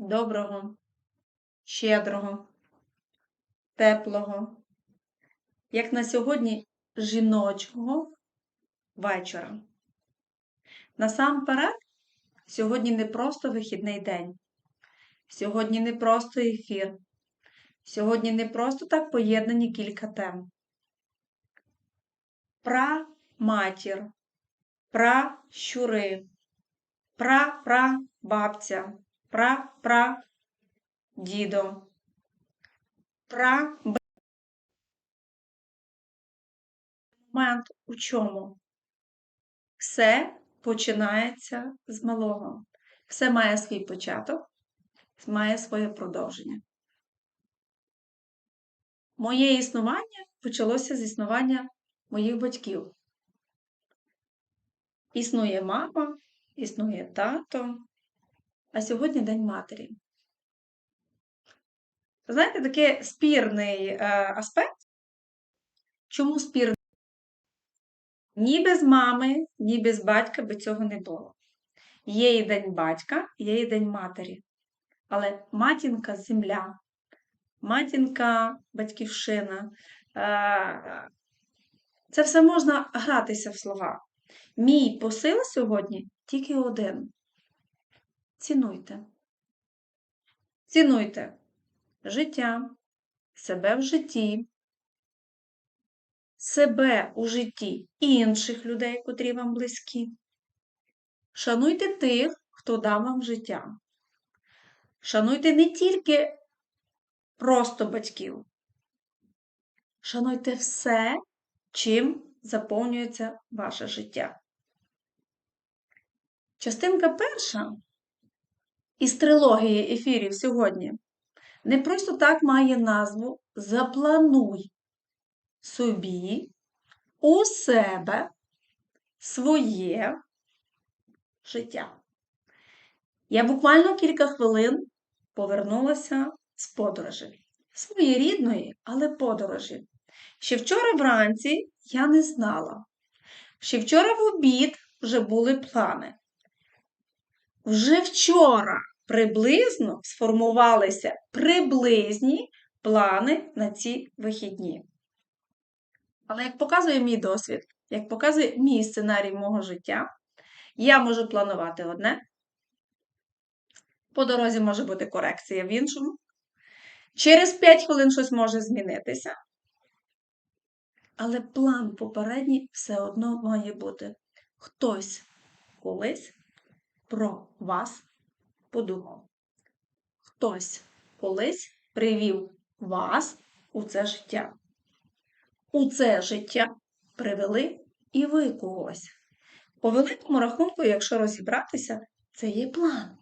доброго, щедрого, теплого, як на сьогодні жіночого вечора. Насамперед, сьогодні не просто вихідний день, сьогодні не просто ефір, сьогодні не просто так поєднані кілька тем. Пра матір, пра щури, пра пра пра пра дідо, пра момент у чому? Все починається з малого. Все має свій початок, має своє продовження. Моє існування почалося з існування моїх батьків. Існує мама, існує тато, а сьогодні День матері. Знаєте, такий спірний е, аспект. Чому спірний? Ні без мами, ні без батька би цього не було. Є і день батька, є і день матері. Але матінка земля, матінка батьківщина. Е, це все можна гратися в слова. Мій посил сьогодні тільки один. Цінуйте. Цінуйте життя, себе в житті, себе у житті інших людей, котрі вам близькі. Шануйте тих, хто дав вам життя. Шануйте не тільки просто батьків. Шануйте все, чим заповнюється ваше життя. Частинка перша із трилогії ефірів сьогодні не просто так має назву Заплануй собі у себе своє життя. Я буквально кілька хвилин повернулася з подорожі. Своєрідної, але подорожі. Ще вчора вранці я не знала. Ще вчора в обід вже були плани. Вже вчора приблизно сформувалися приблизні плани на ці вихідні. Але як показує мій досвід, як показує мій сценарій мого життя, я можу планувати одне. По дорозі може бути корекція в іншому. Через 5 хвилин щось може змінитися. Але план попередній все одно має бути. Хтось колись про вас подумав. Хтось колись привів вас у це життя. У це життя привели і ви когось. По великому рахунку, якщо розібратися, це є план.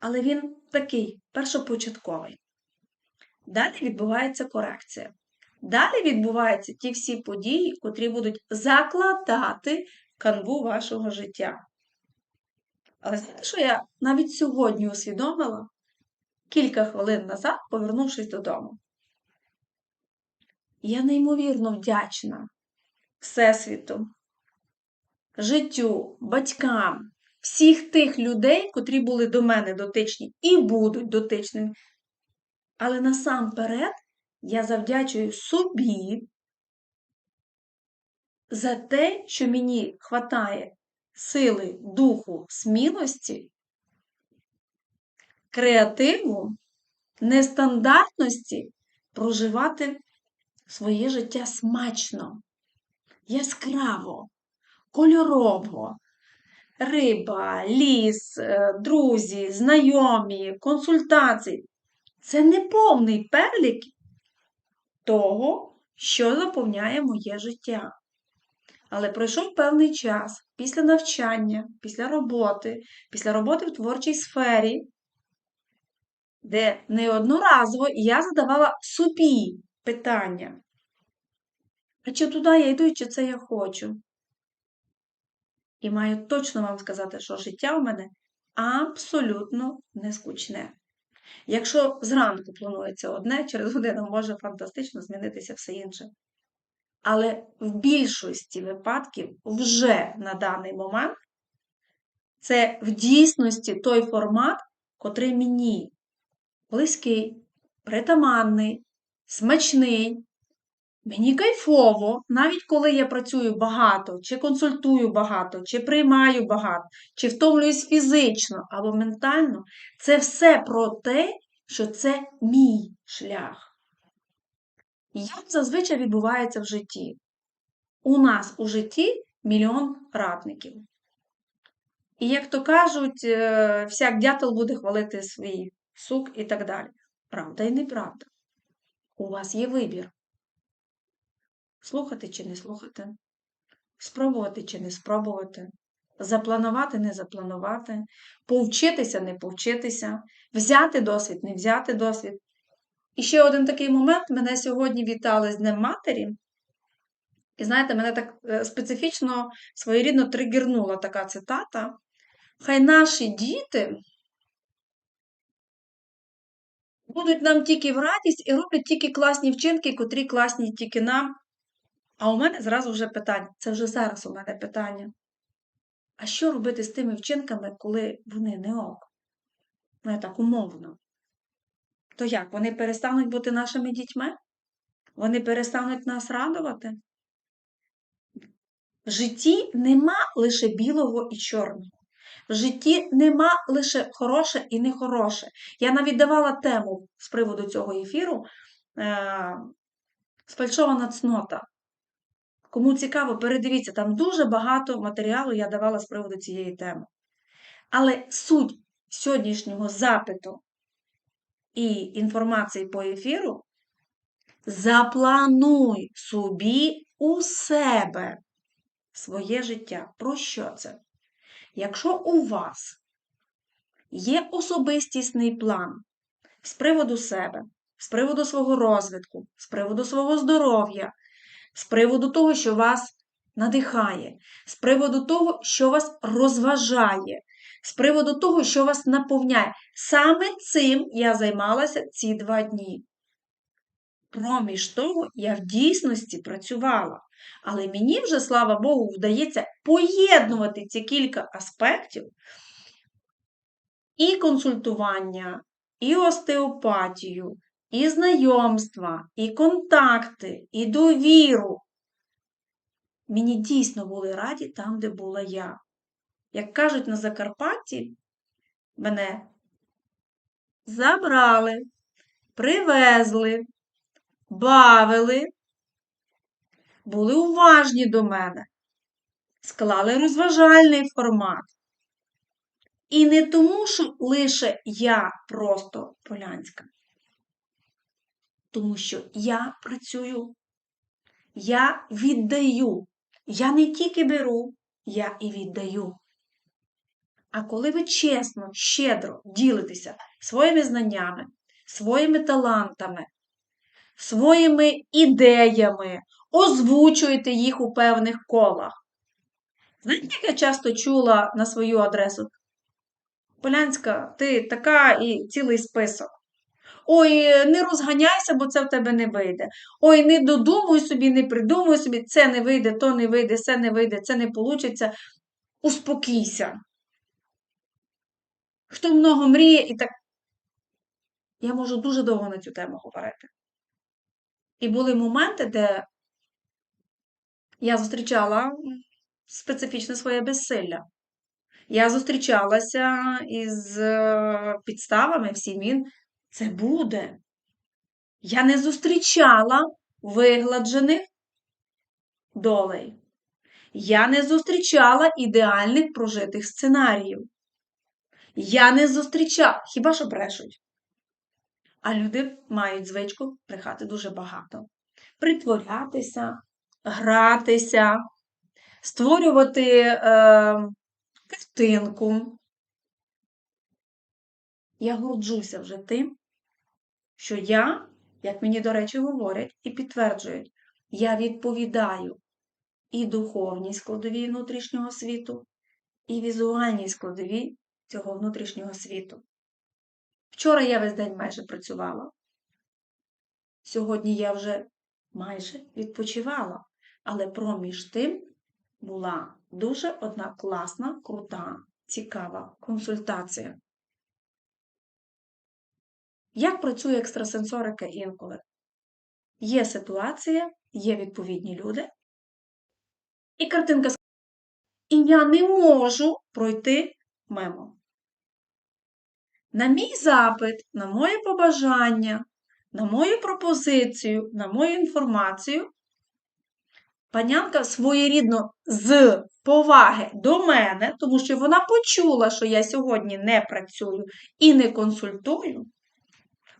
Але він такий першопочатковий. Далі відбувається корекція. Далі відбуваються ті всі події, котрі будуть закладати канву вашого життя. Але знаєте, що я навіть сьогодні усвідомила кілька хвилин назад, повернувшись додому. Я неймовірно вдячна Всесвіту, життю, батькам, всіх тих людей, котрі були до мене дотичні і будуть дотичними. Але насамперед я завдячую собі за те, що мені хватає сили, духу, смілості, креативу, нестандартності проживати своє життя смачно, яскраво, кольорово. Риба, ліс, е, друзі, знайомі, консультації це не повний перелік того, що заповняє моє життя. Але пройшов певний час після навчання, після роботи, після роботи в творчій сфері, де неодноразово я задавала собі питання. А чи туди я йду, чи це я хочу? І маю точно вам сказати, що життя в мене абсолютно не скучне. Якщо зранку планується одне, через годину може фантастично змінитися все інше. Але в більшості випадків вже на даний момент Це в дійсності той формат, котрий мені близький, притаманний, смачний. Мені кайфово, навіть коли я працюю багато, чи консультую багато, чи приймаю багато, чи втомлююсь фізично або ментально, це все про те, що це мій шлях. Як зазвичай відбувається в житті? У нас у житті мільйон радників. І, як то кажуть, е, всяк дятел буде хвалити свій сук і так далі. Правда і неправда. У вас є вибір. Слухати чи не слухати, спробувати чи не спробувати, запланувати, не запланувати, повчитися, не повчитися, взяти досвід, не взяти досвід. І ще один такий момент: мене сьогодні вітали з Днем Матері. І знаєте, мене так е, специфічно своєрідно тригернула така цитата. Хай наші діти будуть нам тільки в радість і роблять тільки класні вчинки, котрі класні тільки нам. А у мене зразу вже питання. Це вже зараз у мене питання. А що робити з тими вчинками, коли вони не ок? Ну, я так умовно. То як? Вони перестануть бути нашими дітьми? Вони перестануть нас радувати? В житті нема лише білого і чорного. В житті нема лише хороше і нехороше. Я навіть давала тему з приводу цього ефіру е, сфальшована цнота. Кому цікаво, передивіться, там дуже багато матеріалу я давала з приводу цієї теми. Але суть сьогоднішнього запиту і інформації по ефіру заплануй собі у себе своє життя. Про що це? Якщо у вас є особистісний план з приводу себе, з приводу свого розвитку, з приводу свого здоров'я, з приводу того, що вас надихає, з приводу того, що вас розважає, з приводу того, що вас наповняє. Саме цим я займалася ці два дні. Проміж того, я в дійсності працювала. Але мені вже, слава Богу, вдається поєднувати ці кілька аспектів і консультування, і остеопатію, і знайомства, і контакти, і довіру. Мені дійсно були раді там, де була я. Як кажуть на Закарпатті, мене забрали, привезли, бавили, були уважні до мене, склали розважальний формат. І не тому, що лише я просто полянська, тому що я працюю, я віддаю. Я не тільки беру, я і віддаю. А коли ви чесно, щедро ділитеся своїми знаннями, своїми талантами, своїми ідеями, озвучуєте їх у певних колах. Знаєте, як я часто чула на свою адресу? Полянська, ти така і цілий список. Ой, не розганяйся, бо це в тебе не вийде. Ой, не додумуй собі, не придумуй собі, це не вийде, то не вийде, це не вийде, це не вийде. Успокійся. Хто много мріє і так. Я можу дуже довго на цю тему говорити. І були моменти, де я зустрічала специфічне своє безсилля. Я зустрічалася із е, підставами всім він це буде. Я не зустрічала вигладжених долей. Я не зустрічала ідеальних прожитих сценаріїв. Я не зустрічала, хіба що брешуть. А люди мають звичку брехати дуже багато. Притворятися, гратися, створювати е, картинку. Я горджуся вже тим, що я, як мені, до речі, говорять і підтверджують, я відповідаю і духовній складовій внутрішнього світу, і візуальній складовій цього внутрішнього світу. Вчора я весь день майже працювала. Сьогодні я вже майже відпочивала, але проміж тим була дуже одна класна, крута цікава консультація. Як працює екстрасенсорика інколи? Є ситуація, є відповідні люди, і картинка і я не можу пройти мимо. На мій запит, на моє побажання, на мою пропозицію, на мою інформацію, панянка своєрідно з поваги до мене, тому що вона почула, що я сьогодні не працюю і не консультую.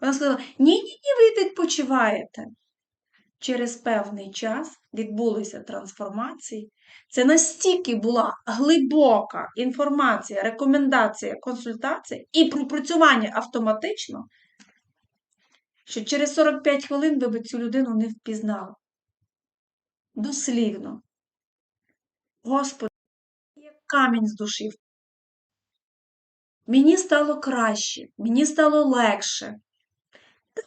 Вона сказала: ні-ні, ні, ви відпочиваєте. Через певний час відбулися трансформації. Це настільки була глибока інформація, рекомендація, консультація і пропрацювання автоматично, що через 45 хвилин ви б цю людину не впізнали. Дослівно. Господи, як камінь з душі. Мені стало краще, мені стало легше.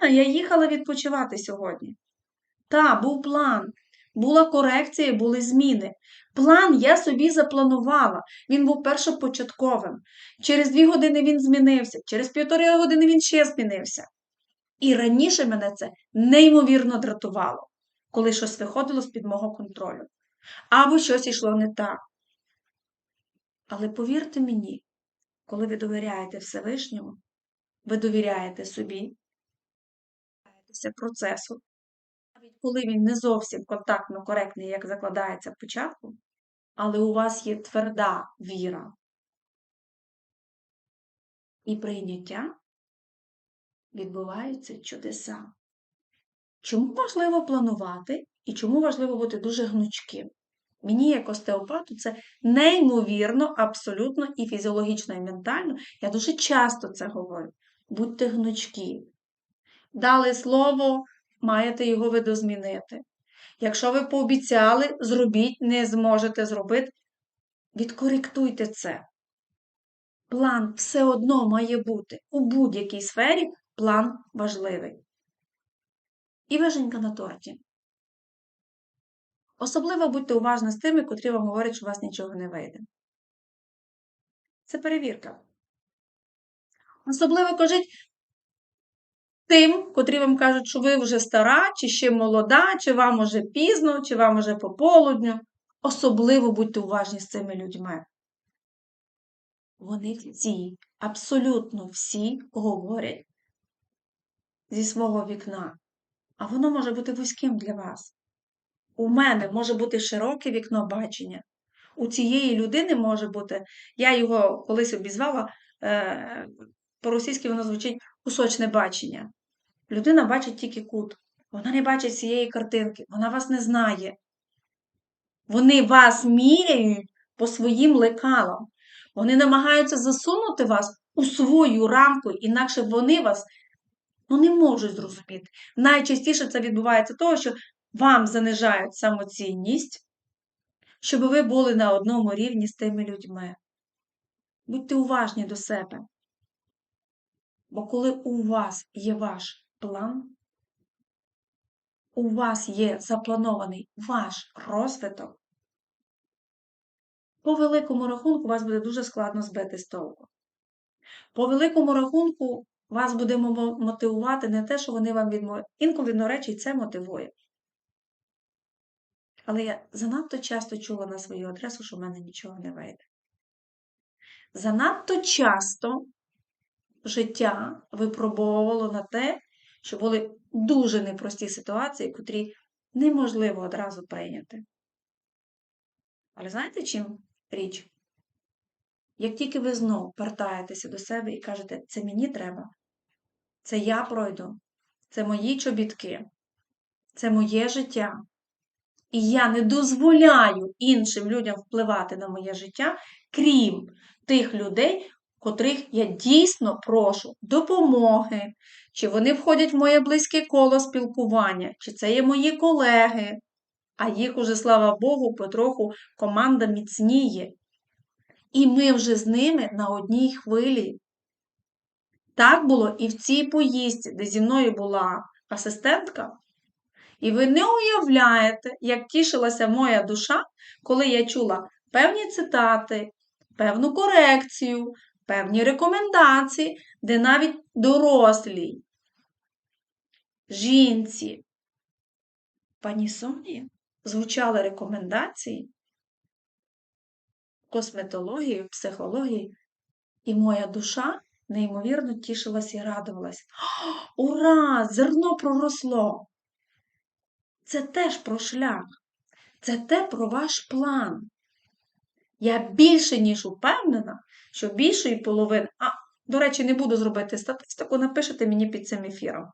Та, я їхала відпочивати сьогодні. Та, був план, була корекція, були зміни. План я собі запланувала. Він був першопочатковим. Через дві години він змінився, через півтори години він ще змінився. І раніше мене це неймовірно дратувало, коли щось виходило з-під мого контролю. Або щось йшло не так. Але повірте мені, коли ви довіряєте Всевишньому, ви довіряєте собі, довіряєтеся процесу, коли він не зовсім контактно коректний, як закладається в початку, але у вас є тверда віра і прийняття, відбуваються чудеса. Чому важливо планувати і чому важливо бути дуже гнучким? Мені, як остеопату, це неймовірно, абсолютно і фізіологічно, і ментально. Я дуже часто це говорю. Будьте гнучкі. Дали слово, маєте його видозмінити. Якщо ви пообіцяли, зробіть, не зможете зробити, відкоректуйте це. План все одно має бути. У будь-якій сфері план важливий. І виженька на торті. Особливо будьте уважні з тими, котрі вам говорять, що у вас нічого не вийде. Це перевірка. Особливо кажіть тим, котрі вам кажуть, що ви вже стара, чи ще молода, чи вам уже пізно, чи вам уже пополудню. Особливо будьте уважні з цими людьми. Вони всі, абсолютно всі говорять зі свого вікна. А воно може бути вузьким для вас. У мене може бути широке вікно бачення. У цієї людини може бути, я його колись обізвала, е, по-російськи воно звучить кусочне бачення. Людина бачить тільки кут. Вона не бачить цієї картинки, вона вас не знає. Вони вас міряють по своїм лекалам. Вони намагаються засунути вас у свою рамку, інакше вони вас ну, не можуть зрозуміти. Найчастіше це відбувається того, що вам занижають самоцінність, щоб ви були на одному рівні з тими людьми. Будьте уважні до себе. Бо коли у вас є ваш план, у вас є запланований ваш розвиток, по великому рахунку вас буде дуже складно збити з толку. По великому рахунку вас буде мотивувати не те, що вони вам відмовляють. Інколи, до речі, це мотивує. Але я занадто часто чула на свою адресу, що в мене нічого не вийде. Занадто часто життя випробовувало на те, що були дуже непрості ситуації, котрі неможливо одразу прийняти. Але знаєте, чим річ? Як тільки ви знову вертаєтеся до себе і кажете, це мені треба, це я пройду, це мої чобітки, це моє життя. І я не дозволяю іншим людям впливати на моє життя, крім тих людей, котрих я дійсно прошу допомоги, чи вони входять в моє близьке коло спілкування, чи це є мої колеги, а їх уже, слава Богу, потроху команда міцніє. І ми вже з ними на одній хвилі. Так було і в цій поїздці, де зі мною була асистентка. І ви не уявляєте, як тішилася моя душа, коли я чула певні цитати, певну корекцію, певні рекомендації, де навіть дорослій жінці пані Соні звучали рекомендації косметології, психології, і моя душа неймовірно тішилась і радувалась. Ура! Зерно проросло! Це теж про шлях, це те про ваш план. Я більше, ніж упевнена, що більшої половини, а, до речі, не буду зробити статистику, напишете мені під цим ефіром.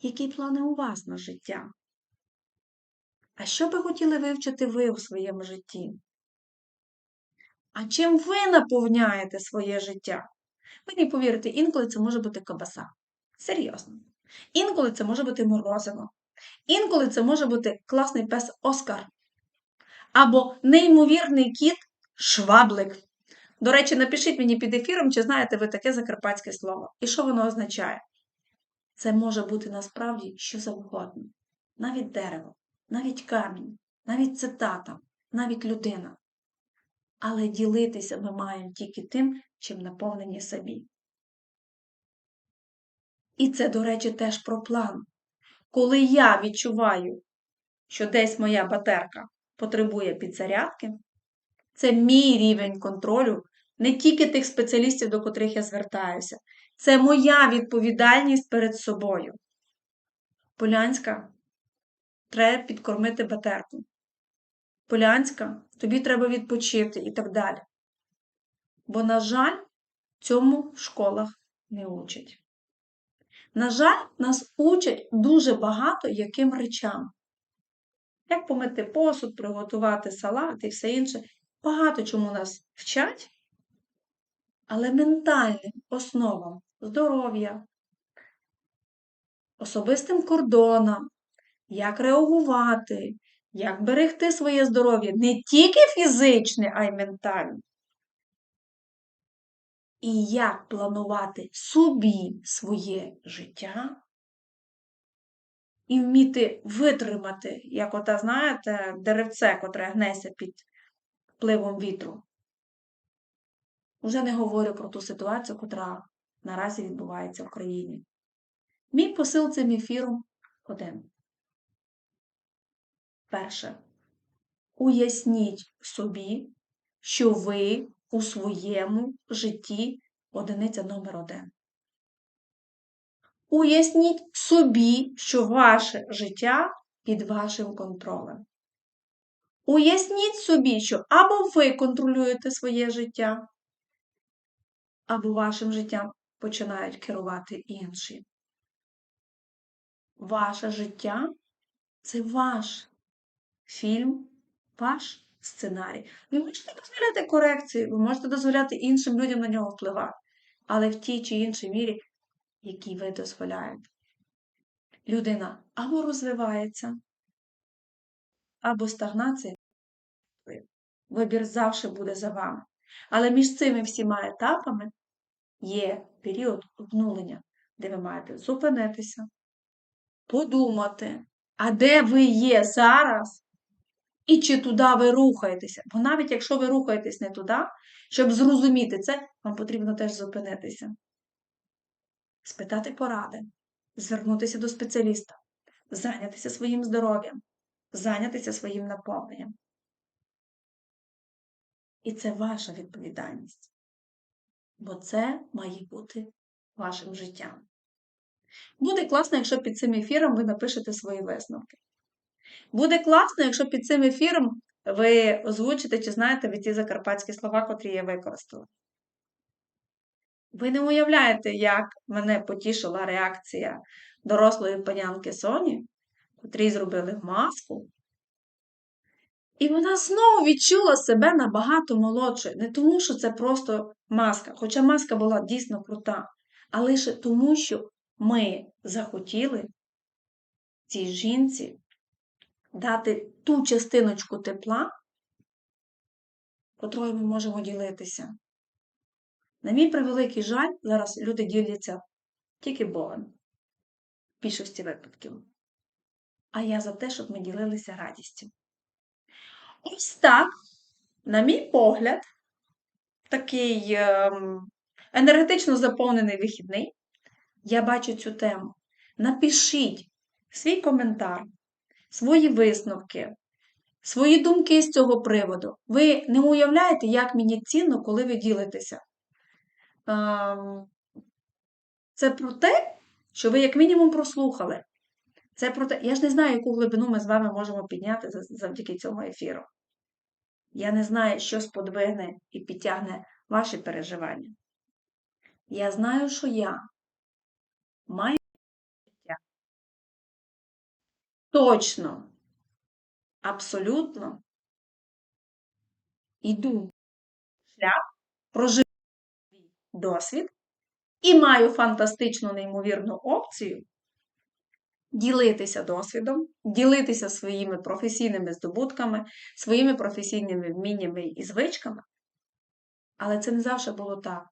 Які плани у вас на життя? А що би хотіли вивчити ви у своєму житті? А чим ви наповняєте своє життя? Ви не повірите, інколи це може бути кабаса. Серйозно. Інколи це може бути морозиво. Інколи це може бути класний пес Оскар. Або неймовірний кіт шваблик. До речі, напишіть мені під ефіром, чи знаєте ви таке закарпатське слово. І що воно означає? Це може бути насправді що завгодно. Навіть дерево, навіть камінь, навіть цитата, навіть людина. Але ділитися ми маємо тільки тим, чим наповнені самі. І це, до речі, теж про план. Коли я відчуваю, що десь моя батерка потребує підзарядки, це мій рівень контролю, не тільки тих спеціалістів, до котрих я звертаюся. Це моя відповідальність перед собою. Полянська, треба підкормити батерку. Полянська, тобі треба відпочити і так далі. Бо, на жаль, цьому в школах не учать. На жаль, нас учать дуже багато яким речам. Як помити посуд, приготувати салат і все інше. Багато чому нас вчать, але ментальним основам здоров'я, особистим кордонам, як реагувати, як берегти своє здоров'я не тільки фізичне, а й ментальне. І як планувати собі своє життя і вміти витримати, як ота, знаєте, деревце, котре гнеться під впливом вітру. Уже не говорю про ту ситуацію, котра наразі відбувається в країні. Мій посил цим ефіром один. Перше. Уясніть собі, що ви у своєму житті одиниця номер один. Уясніть собі, що ваше життя під вашим контролем. Уясніть собі, що або ви контролюєте своє життя, або вашим життям починають керувати інші. Ваше життя це ваш фільм, ваш сценарій. Ви можете дозволяти корекції, ви можете дозволяти іншим людям на нього впливати, але в тій чи іншій мірі, якій ви дозволяєте. Людина або розвивається, або стагнація. Вибір завжди буде за вами. Але між цими всіма етапами є період обнулення, де ви маєте зупинитися, подумати, а де ви є зараз, і чи туди ви рухаєтеся. Бо навіть якщо ви рухаєтесь не туди, щоб зрозуміти це, вам потрібно теж зупинитися, спитати поради, звернутися до спеціаліста, зайнятися своїм здоров'ям, зайнятися своїм наповненням. І це ваша відповідальність. Бо це має бути вашим життям. Буде класно, якщо під цим ефіром ви напишете свої висновки. Буде класно, якщо під цим ефіром ви озвучите, чи знаєте ви ті закарпатські слова, котрі я використала. Ви не уявляєте, як мене потішила реакція дорослої панянки Соні, котрій зробили маску. І вона знову відчула себе набагато молодшою. Не тому, що це просто маска, хоча маска була дійсно крута, а лише тому, що ми захотіли цій жінці дати ту частиночку тепла, котрою ми можемо ділитися. На мій превеликий жаль, зараз люди діляться тільки Богом в більшості випадків. А я за те, щоб ми ділилися радістю. Ось так, на мій погляд, такий ем, енергетично заповнений вихідний. Я бачу цю тему. Напишіть свій коментар, свої висновки, свої думки з цього приводу. Ви не уявляєте, як мені цінно, коли ви ділитеся. Це про те, що ви, як мінімум, прослухали. Це про те, я ж не знаю, яку глибину ми з вами можемо підняти завдяки цьому ефіру. Я не знаю, що сподвигне і підтягне ваші переживання. Я знаю, що я маю життя. Точно, абсолютно іду шлях, прожив досвід і маю фантастичну неймовірну опцію ділитися досвідом, ділитися своїми професійними здобутками, своїми професійними вміннями і звичками. Але це не завжди було так.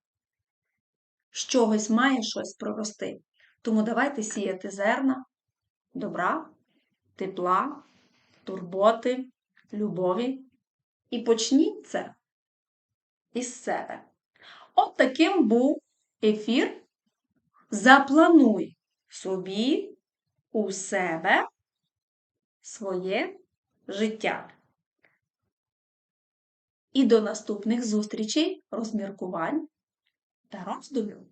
З чогось має щось прорости. Тому давайте сіяти зерна, добра, тепла, турботи, любові. І почніть це із себе. От таким був ефір. Заплануй собі у себе своє життя. І до наступних зустрічей, розміркувань та роздумів.